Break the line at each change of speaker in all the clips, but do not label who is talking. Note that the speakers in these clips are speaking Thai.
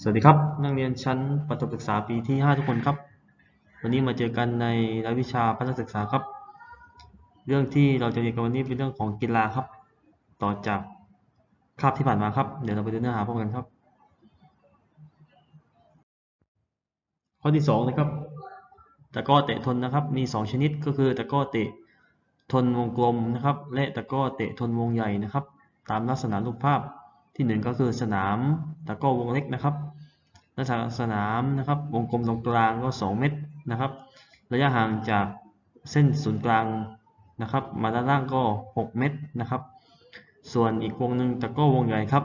สวัสดีครับ นักเรียนชั้นประถมศึกษาปีที่ 5 ทุกคนครับ วันนี้มาเจอกันในรายวิชาพัฒนศึกษาครับ เรื่องที่เราจะเรียนกันวันนี้เป็นเรื่องของกีฬาครับ ต่อจากคาบที่ผ่านมาครับ เดี๋ยวเราไปดูเนื้อหาพร้อมกันครับ ข้อที่2นะครับตะก้อเตะทนนะครับ มี 2 ชนิดก็คือตะก้อเตะทนวงกลมนะครับ และตะก้อเตะทนวงใหญ่นะครับ ตามลักษณะรูปภาพ ที่ 1 ก็คือสนามตะก้อวงเล็กนะครับลักษณะสนามนะครับวงกลมตรงกลางก็ 2 เมตรนะครับ ระยะห่างจากเส้นศูนย์กลางนะครับ มาด้านล่างก็ 6 เมตรนะครับ ส่วนอีกวงหนึ่งตะก้อวงใหญ่ครับ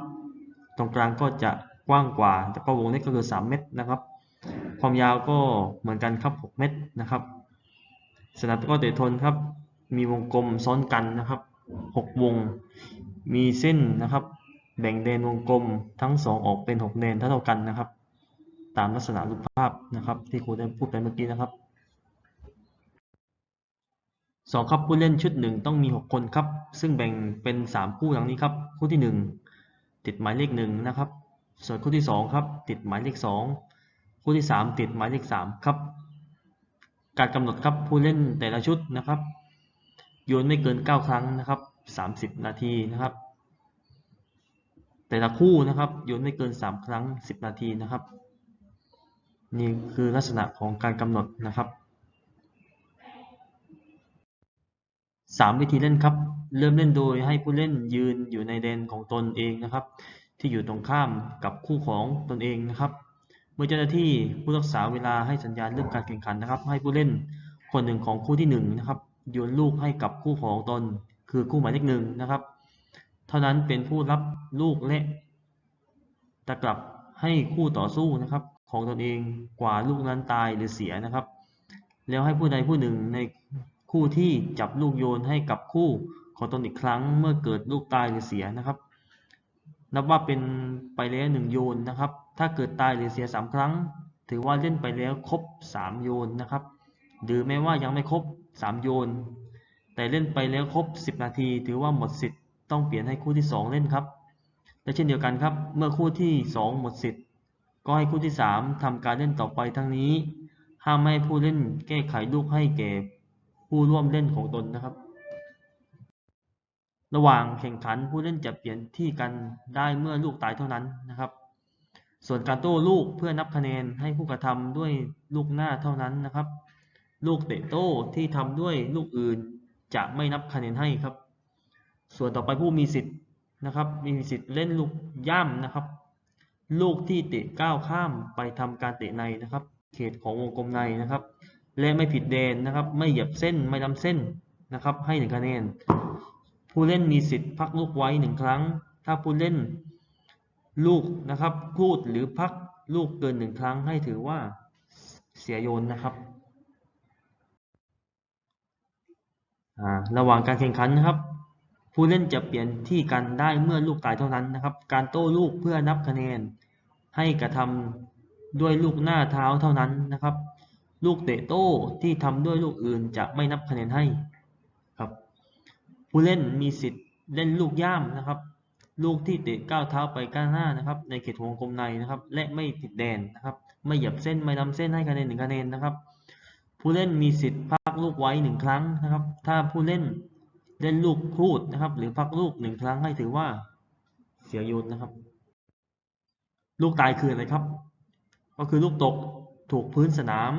ตรงกลางก็จะกว้างกว่าตะก้อวงเล็กก็คือ 3 เมตรนะครับ ความยาวก็เหมือนกันครับ 6 เมตรนะครับ สนามตะก้อเตะทนครับ มีวงกลมซ้อนกันนะครับ 6 วง มีเส้นนะครับ แบ่งแดนวงกลมทั้ง2ออกเป็น6แดนเท่ากันนะครับ ตามลักษณะรูปภาพนะครับที่ครูได้พูดไปเมื่อกี้นะครับสองครับผู้เล่นชุดหนึ่งต้องมี 6 คนครับ ซึ่งแบ่งเป็น 3 คู่ดังนี้ครับ คู่ที่ 1 ติดหมายเลข1นะครับ ส่วนคู่ที่ 2 ครับ ติดหมายเลข 2 คู่ที่ 3 ติดหมายเลข 3 ครับ การกำหนดครับผู้เล่นแต่ละชุดนะครับ โยนไม่เกิน 9 ครั้งนะครับ 30 นาทีนะครับ แต่ละคู่นะครับโยนไม่เกิน 3 ครั้ง 10 นาทีนะครับ นี่คือลักษณะของการกำหนดนะครับ 3 วิธีเล่นครับ เริ่มเล่นโดยให้ผู้เล่นยืนอยู่ในแดนของตนเองนะครับ ที่อยู่ตรงข้ามกับคู่ของตนเองนะครับ เมื่อเจ้าหน้าที่ผู้รักษาเวลาให้สัญญาณเริ่มการแข่งขันนะครับ ให้ผู้เล่นคนหนึ่งของคู่ที่1นะครับโยนลูกให้กับคู่ของตน คือคู่หมายเลขหนึ่งนะครับ เท่านั้นเป็นผู้รับลูกและตะกลับให้คู่ต่อสู้นะครับ ของตนเองกว่าลูกนั้นตายหรือเสียนะครับ แล้วให้ผู้ใดผู้หนึ่งในคู่ที่จับลูกโยนให้กับคู่ของตนอีกครั้งเมื่อเกิดลูกตายหรือเสียนะครับ นับว่าเป็นไปแล้วหนึ่งโยนนะครับ ถ้าเกิดตายหรือเสียสามครั้ง ถือว่าเล่นไปแล้วครบสามโยนนะครับ หรือแม้ว่ายังไม่ครบสามโยน แต่เล่นไปแล้วครบสิบนาที ถือว่าหมดสิทธิ์ ต้องเปลี่ยนให้คู่ที่สองเล่นครับ และเช่นเดียวกันครับ เมื่อคู่ที่สองหมดสิทธิ์ ก็ให้คู่ที่สามทำการเล่นต่อไปทั้งนี้ ห้ามไม่ให้ผู้เล่นแก้ไขลูกให้แก่ผู้ร่วมเล่นของตนนะครับ ระหว่างแข่งขันผู้เล่นจะเปลี่ยนที่กันได้เมื่อลูกตายเท่านั้นนะครับ ส่วนการโต้ลูกเพื่อนับคะแนนให้ผู้กระทำด้วยลูกหน้าเท่านั้นนะครับ ลูกเตะโต้ที่ทำด้วยลูกอื่นจะไม่นับคะแนนให้ครับ ส่วนต่อไปผู้มีสิทธิ์นะครับ มีสิทธิ์เล่นลูกย่ำนะครับ ลูกที่เตะก้าวข้ามไปทำการเตะในนะครับ เขตของวงกลมในนะครับ และไม่ผิดแดนนะครับ ไม่เหยียบเส้นไม่ล้ำเส้นนะครับ ให้หนึ่งคะแนน ผู้เล่นมีสิทธิ์พักลูกไว้หนึ่งครั้ง ถ้าผู้เล่นลูกนะครับพูดหรือพักลูกเกินหนึ่งครั้งให้ถือว่าเสียโยนนะครับระหว่างการแข่งขันนะครับ ผู้เล่นจะเปลี่ยนที่กันได้เมื่อลูกตายเท่านั้นนะครับ การโต้ลูกเพื่อนับคะแนน ให้กระทำด้วยลูกหน้าเท้าเท่านั้นนะครับ ลูกเตะโต้ที่ทำด้วยลูกอื่นจะไม่นับคะแนนให้ครับ ผู้เล่นมีสิทธิ์เล่นลูกย่ามนะครับ ลูกที่เตะก้าวเท้าไปก้าวหน้านะครับ ในเขตวงกลมในนะครับ และไม่ติดแดนนะครับ ไม่หยียบเส้นไม่ล้ำเส้นให้คะแนนหนึ่งคะแนนนะครับ ผู้เล่นมีสิทธิ์พักลูกไว้หนึ่งครั้งนะครับ ถ้าผู้เล่น เล่นลูกพูดนะครับ หรือพักลูกหนึ่งครั้งให้ถือว่าเสียโยนนะครับ ลูกตายคืออะไรครับ ก็คือลูกตกถูกพื้นสนาม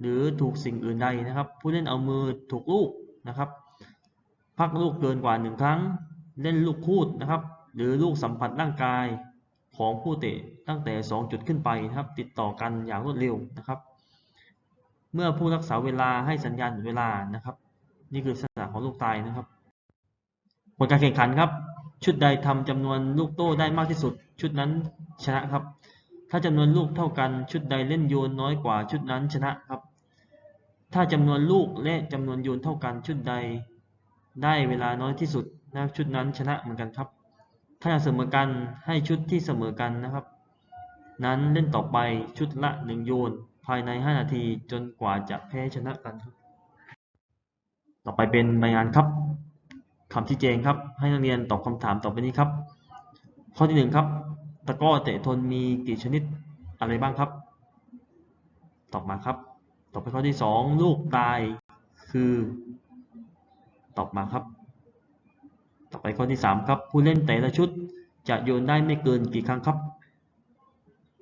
หรือถูกสิ่งอื่นใดนะครับ ผู้เล่นเอามือถูกลูกนะครับ พักลูกเกินกว่าหนึ่งครั้ง เล่นลูกคูดนะครับ หรือลูกสัมผัสร่างกายของผู้เตะตั้งแต่ 2 จุดขึ้นไปนะครับ ติดต่อกันอย่างรวดเร็วนะครับ เมื่อผู้รักษาเวลาให้สัญญาณเวลานะครับ นี่คือ ของลูกตายนะครับ ผลการแข่งขันครับ ชุดใดทำจำนวนลูกโต้ได้มากที่สุด ชุดนั้นชนะครับ ถ้าจำนวนลูกเท่ากันชุดใดเล่นโยนน้อยกว่าชุดนั้นชนะครับ ถ้าจำนวนลูกและจำนวนโยนเท่ากันชุดใด ได้เวลาน้อยที่สุดนะชุดนั้นชนะเหมือนกันครับ ถ้าเสมอกันให้ชุดที่เสมอกันนะครับ นั้นเล่นต่อไปชุดละหนึ่งโยนภายใน 5 นาทีจนกว่าจะแพ้ชนะกันครับ ต่อไปเป็นใบงานครับคำชี้แจงครับ ให้นักเรียนตอบคำถามต่อไปนี้ครับ ข้อที่หนึ่งครับ ตะก้อเตะทนมีกี่ชนิดอะไรบ้างครับ ตอบมาครับ ต่อไปข้อที่สองลูกตายคือ ตอบมาครับ ต่อไปข้อที่สามครับ ผู้เล่นแต่ละชุดจะโยนได้ไม่เกินกี่ครั้งครับ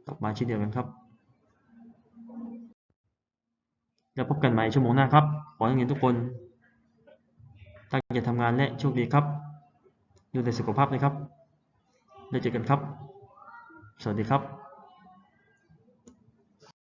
ตอบมาเช่นเดียวกันครับ แล้วพบกันใหม่ชั่วโมงหน้าครับ ขอให้นักเรียนทุกคน ตั้งใจทำงานและโชคดีครับ ดูแลสุขภาพนะครับแล้วเจอกันครับ สวัสดีครับ